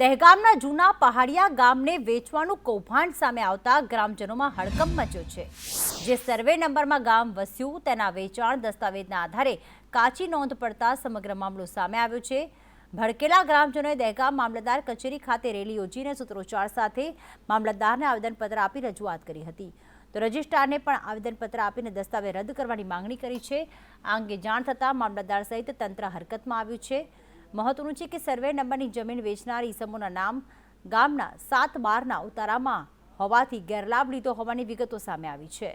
દહેગામના જૂના પહાડિયા ગામને વેચવાનું કૌભાંડ સામે આવતા ગ્રામજનોમાં હડકંપ મચ્યો છે. જે સર્વે નંબરમાં ગામ વસ્યું, તેના વેચાણ દસ્તાવેજના આધારે કાચી નોંધ પડતા સમગ્ર મામલો સામે આવ્યો છે. ભડકેલા ગ્રામજનોએ દહેગામ મામલતદાર કચેરી ખાતે રેલી યોજીને સૂત્રોચ્ચાર સાથે મામલતદારને આવેદનપત્ર આપી રજૂઆત કરી હતી. તો રજિસ્ટ્રારને પણ આવેદનપત્ર આપીને દસ્તાવેજ રદ કરવાની માંગણી કરી છે. આ અંગે જાણ થતાં મામલતદાર સહિત તંત્ર હરકતમાં આવ્યું છે. મહત્વનું છે કે સર્વે નંબરની જમીન વેચનાર ઈસમોના નામ ગામના સાત બારના ઉતારામાં હોવાથી ગેરલાભ લીધો હોવાની વિગતો સામે આવી છે.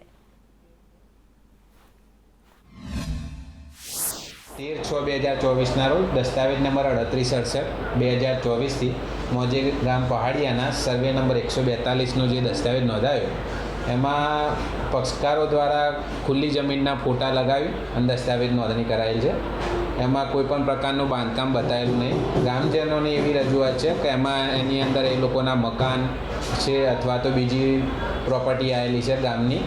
તેર છ બે હજાર ચોવીસના રોજ દસ્તાવેજ નંબર અડત્રીસ અડસઠ બે હજાર ચોવીસથી મોજે ગામ પહાડિયાના સર્વે નંબર એકસો બેતાલીસનો જે દસ્તાવેજ નોંધાયો, એમાં પક્ષકારો દ્વારા ખુલ્લી જમીનના ફોટા લગાવી અને દસ્તાવેજ નોંધણી કરાયેલ છે. એમાં કોઈ પણ પ્રકારનું બાંધકામ બતાવેલું નહીં. ગ્રામજનોની એવી રજૂઆત છે કે એમાં એની અંદર એ લોકોના મકાન છે અથવા તો બીજી પ્રોપર્ટી આવેલી છે ગામની.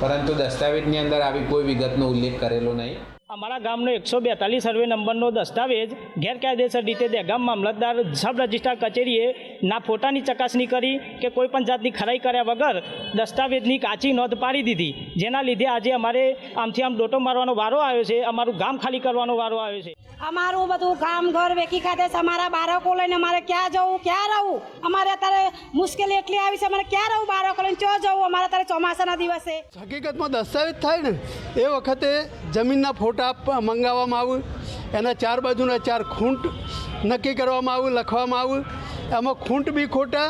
પરંતુ દસ્તાવેજની અંદર આવી કોઈ વિગતનો ઉલ્લેખ કરેલો નહીં. અમારા ગામનો એકસો બેતાલીસ સર્વે નંબરનો દસ્તાવેજ ગેરકાયદેસર રીતે દહેગામ મામલતદાર સબ રજિસ્ટ્રાર કચેરીએ ના ફોટાની ચકાસણી કરી કે કોઈપણ જાતની ખરાઈ કર્યા વગર દસ્તાવેજની કાચી નોંધ પાડી દીધી. જેના લીધે આજે અમારે આમથી આમ ડોટો મારવાનો વારો આવ્યો છે અમારું ગામ ખાલી કરવાનો વારો આવ્યો છે. અમારું બધું કામ ઘર વેકી ખાતે છે અમારા બાળકો લઈને અમારે ક્યાં જવું ક્યાં રહવું અમારે અત્યારે મુશ્કેલી એટલી આવી છે અમારે ક્યાં રહવું બાળકો લઈને? ક્યાં જવું? અમારે અત્યારે ચોમાસાના દિવસે. હકીકતમાં દસ્તાવેજ થાય ને એ વખતે જમીનના ફોટા મંગાવવામાં આવું એના ચાર બાજુના ચાર ખૂંટ નક્કી કરવામાં આવું લખવામાં આવું એમાં ખૂંટ બી ખોટા,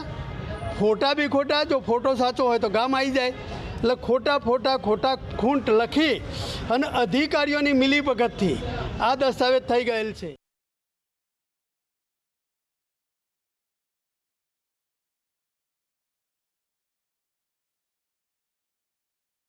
ફોટા બી ખોટા, જો ફોટો સાચો હોય તો ગામ આવી જાય. એટલે ખોટા ફોટા, ખોટા ખૂંટ લખી અને અધિકારીઓની મિલીભગતથી આ દસ્તાવેજ થઈ ગયેલ છે.